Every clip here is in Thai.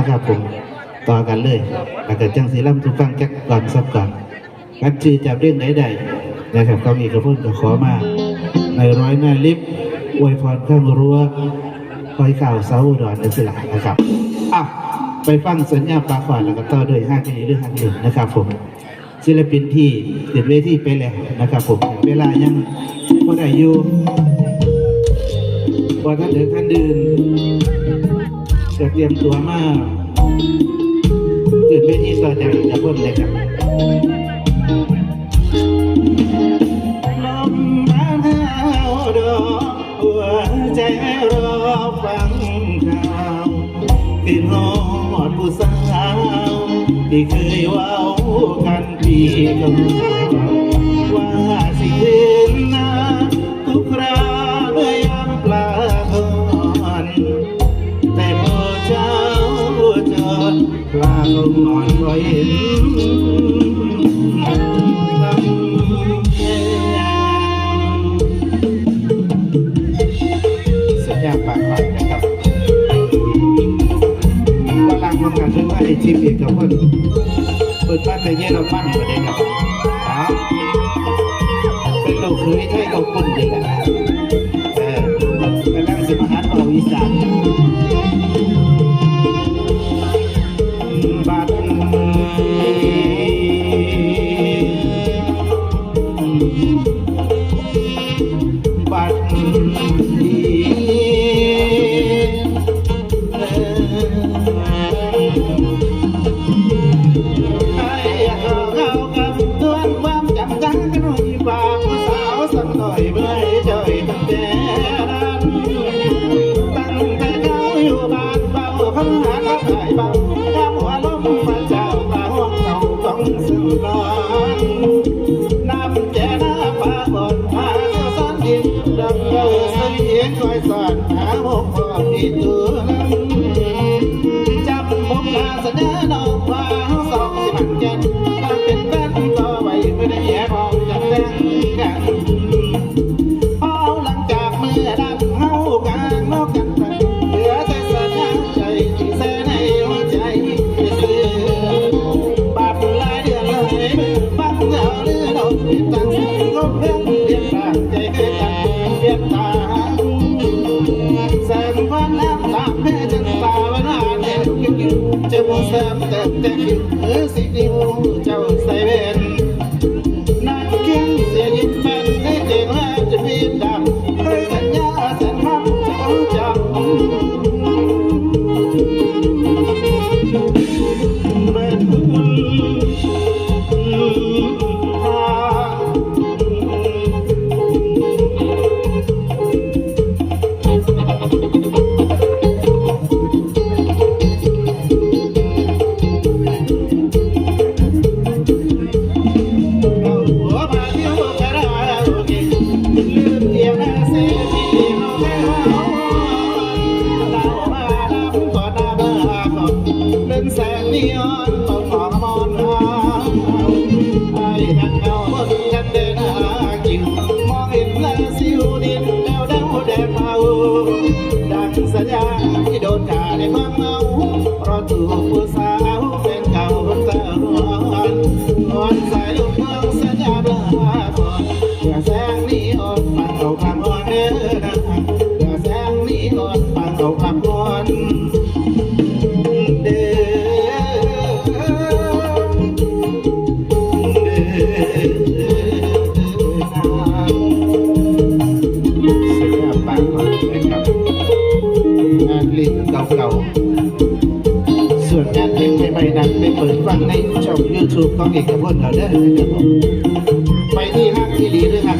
นะครับผมต่อกันเลยแล้วก็จังสีล่ำทุกฟังแก๊กก่อนสักก่อนกันจือจับเรื่องไหนใดนะครับกองเอกพจน์ก็ขอมาในร้อยแม่ลิฟต์อวยพรข้างรั้วคอยข่าวเสาอุดรนันสิละนะครับอะไปฟังสัญญาปากขวานแล้วก็ต่อด้วยห้าคดีเรื่องห้าคดีนะครับผมศิลปินที่ติดเวทีไปแล้วนะครับผมเวลายังพอได้อยู่พอท่านเดินท่านเดิน จะเตรียมตัวมาขึ้นเวทีต่อจากจะเพิ่มเลยครับลมหนาวดอกหัวใจรอฟังข่าวคืนหอดผู้สาวที่เคยว้าวกันปีก่อ ลาคงนอนก็เห็นลำแพสัญญาปากหวานนะครับกำลังทำงานเรื่องว่าไอทีมเอกกับคนเปิดบ้านในเงี้ยเราปั้นประเด็นครับครับเป็นเราเคยใช้เราคนดีแหละเออกำลังสิมาหาเป่าอีสาน อง นั้นไปเปิดฟังในช่อง YouTube ของเอกพจน์เราได้เลยนะครับผมไปที่ห้างที่ดีด้วยครับ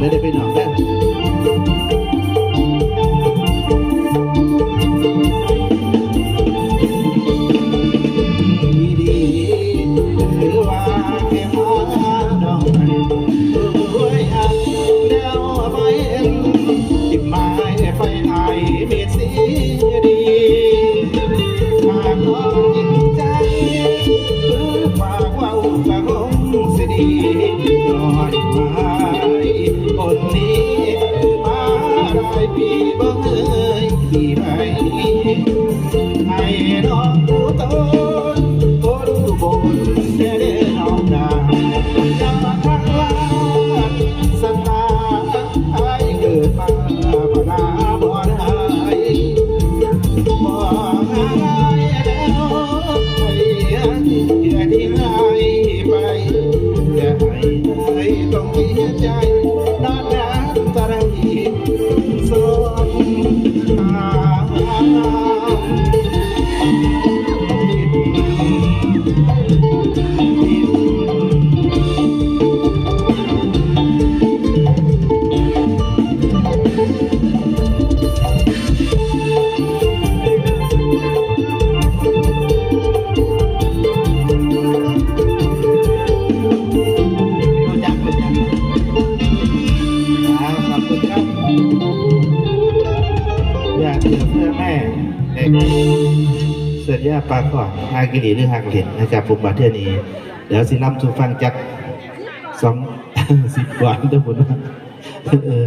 ดน้ำของเลยได้ไปหน ปีไก่อนฮากิริหรือฮากเหรียญนะครับผมมาเที่ยวนี้เดี๋ยวสิล่ำสุฟังจักสองสิบก่อนเด้อผมว่าเออ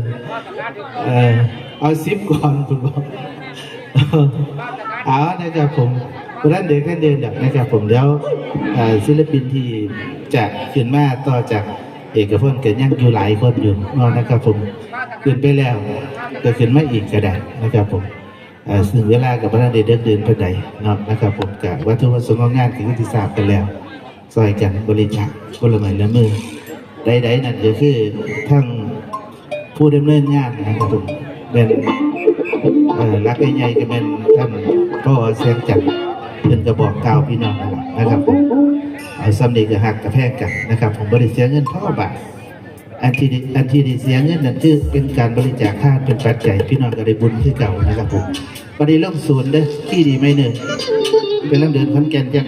เออเอาสิบก่อนคุณบอกเอานะครับผมคนนั้นเดินแค่เดินดับนะครับผมแล้วศิลปินที่จะขึ้นมาต่อจากเอกพลก็ยังอยู่หลายคนอยู่นะนะครับผมขึ้นไปแล้วก็ขึ้นมาอีกก็ได้นะครับผม ซึ่งเวลากับพระเดเดินเดินไปไหนนาะนะครับผมกับวัตถุประสงค์ของงานคือที่ทราบกันแล้วซอยกันบริจาคคนละไม้ละมือใดๆนั่นก็คือทั้งผู้ดำเนินงานนะครับผมเป็นรักใหญ่ๆก็เป็นท่านพ่อเสียงจันทร์เป็นกระบอกกาวพี่น้องนะครับผมเอาสำเนียงกับหักกับแพงกันนะครับ ผมบริเสียเงินพ่อบาท อันที่ด้อันที่ได้เสียเงินนั่นคือเป็นการบริจาคทานเป็นปัจจัยพี่น้องก็ได้บุญที่เก่านะครับผมปฏิล่มศูนย์เด้อที่ดีไหมเนึ่งเป็นลำเดินขอนแก่นจัง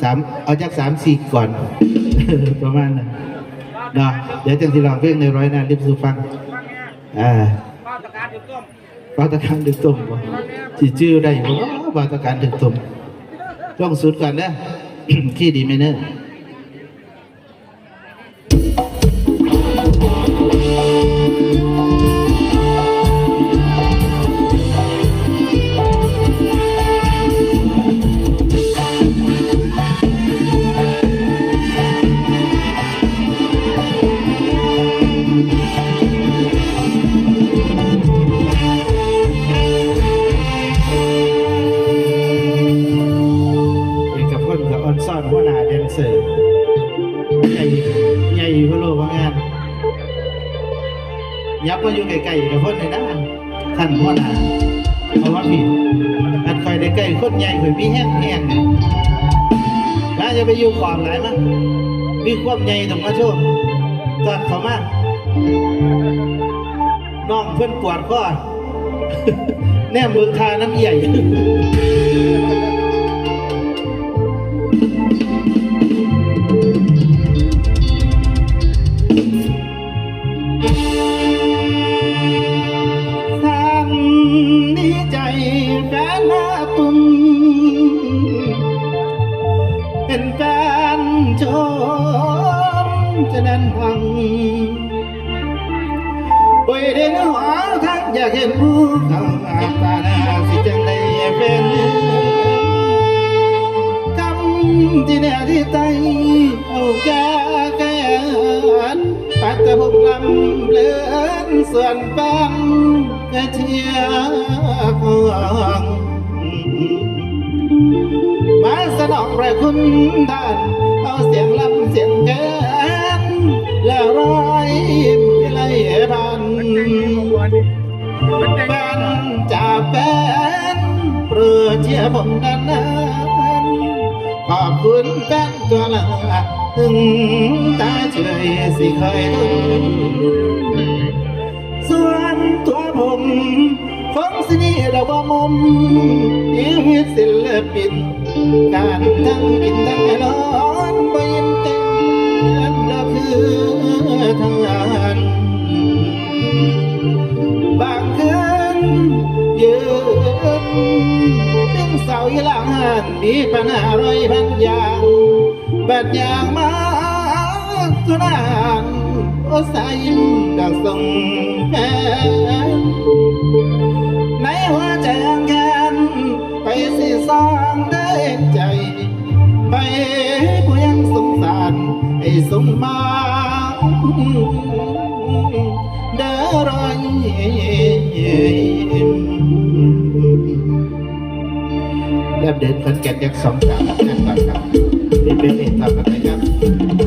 สามเอาจากสามสี่ก่อน ประมาณนั้นเนาะเดี๋ยวจังสิลองเพลงในร้อยนาริบสู่ฟังอ่าข้าตการอยู่ต้มบาตการดึกตุ่มสิชื่อได้บ่บาตการดึกตุ่มต้องสุดก่อนนะขี้ดีไหมเนอ นหัวหน้าเพราะว่าพี่อันไฟได้ใกล้คนใหญ่คอยมีแห้งแห้งเนี่ยน่าจะไปอยู่ความไหนมั้งมีความใหญ่ต้องมาโชว์ตอดเขามาน้องเพื่อนปวดก็แน่เมืองคาน้ำใหญ่ ยเดินหวาทั้งอยากเห็นผู้ทำอาตานาสิจังได้เป็นคำที่แน่ที่ใจเอาแก้แก่ปัตตบุกลำเลือนส่วนปันเทียร์พวงมาสนองพระคุณท่านเอาเสียงลำเสียงแกินและรอย กันแต่นจากแฟนเปลือเชียผมกันนะขอบคุณแฟนก็วละถึงตาเฉยสิเคยลืมส่วนตัวผมฟังสินี่เราว่มุมชีวิตศิลปินการทั้งกินทั้งนอนบ่ยินแต่งก็คือทั้ง หลังหันมีปัญหาร้อยพันอย่างบัดย่างมาสุนันโอสายิ้มดังทรงแม่ในหัวใจแกันไปสิสรงได้ใจ ไปผู้ยังสงสารไอ้สมมา เดินคนแก่นยังสองสามกันก่อนครับนี่เป็นเหตุทำกันะครับ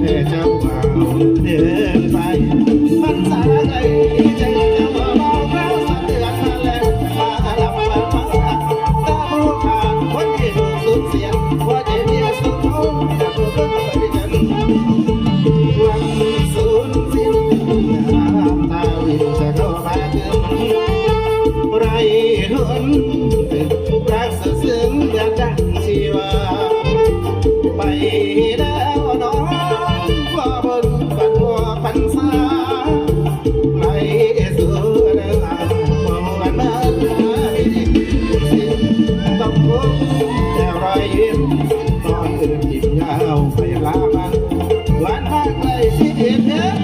แต่เจ้าบ่า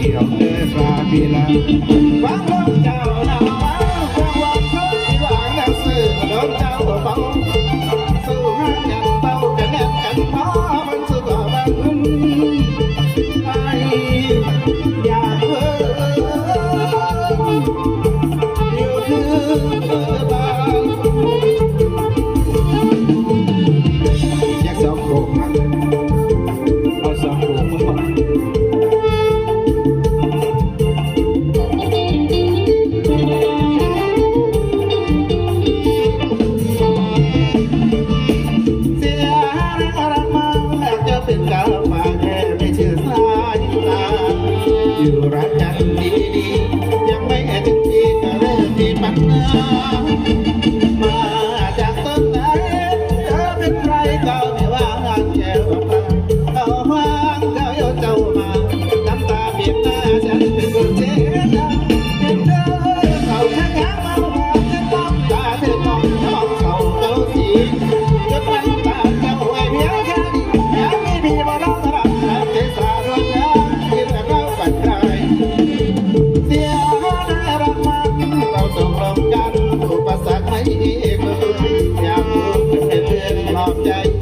เกี่ยวมือปลาปีละฟังลมเจ้าหน้า yeah.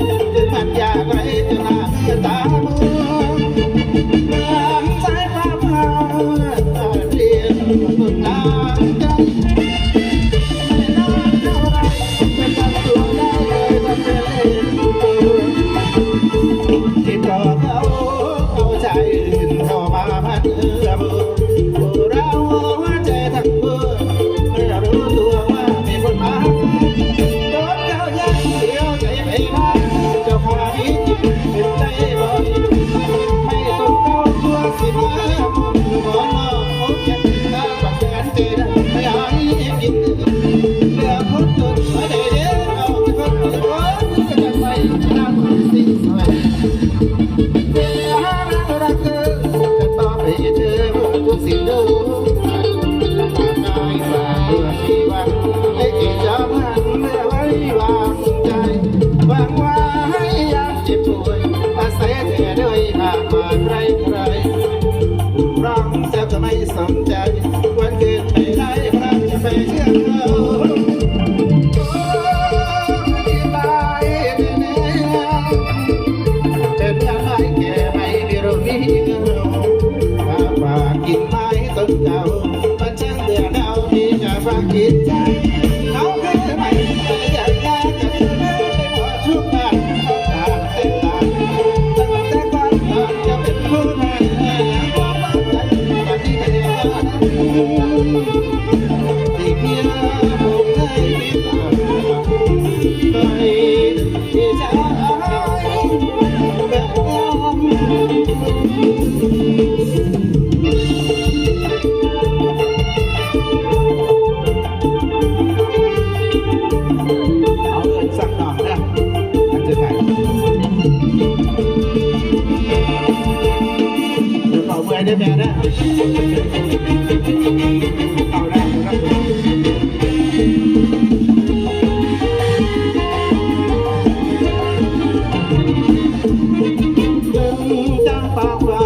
power.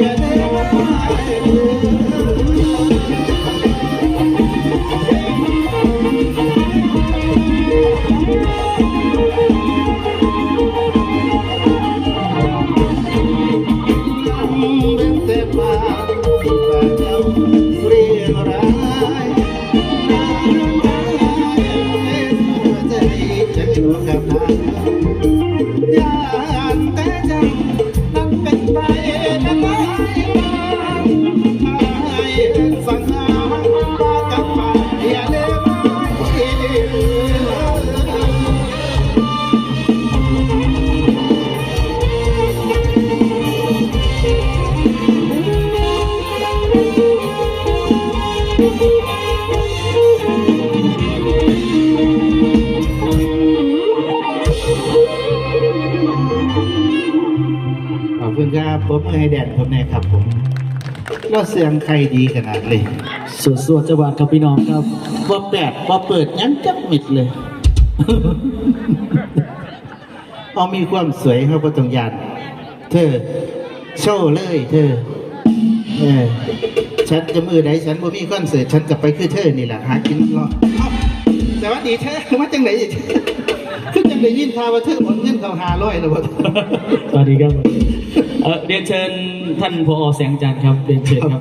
บ้ อบคุณครับผมไอแดนผมเนี่ยครับผมก็เสียงใครดีขนาดเลยสวดสวดจังหวัดครับพี่น้องครับบ่แปดบ่เปิดยังจับมิดเลย เอามีความสวยเขาประตองยานเธอ โชว์เลย เธอเออฉันจะมือใดฉันบ่มีคอนเสิร์ตฉันกลับไปคือเธอนี่แหละหากินรอเอ้าแต่ว่าดีเธอมาจังไหนอีกคือจังได้ยินข่าวว่าเธอหมดเงินเขาหาร้อยแล้วบ่สวัสดีครับเออ เรียนเชิญท่านพอแสงจันทร์ครับเรียนเชิญครับ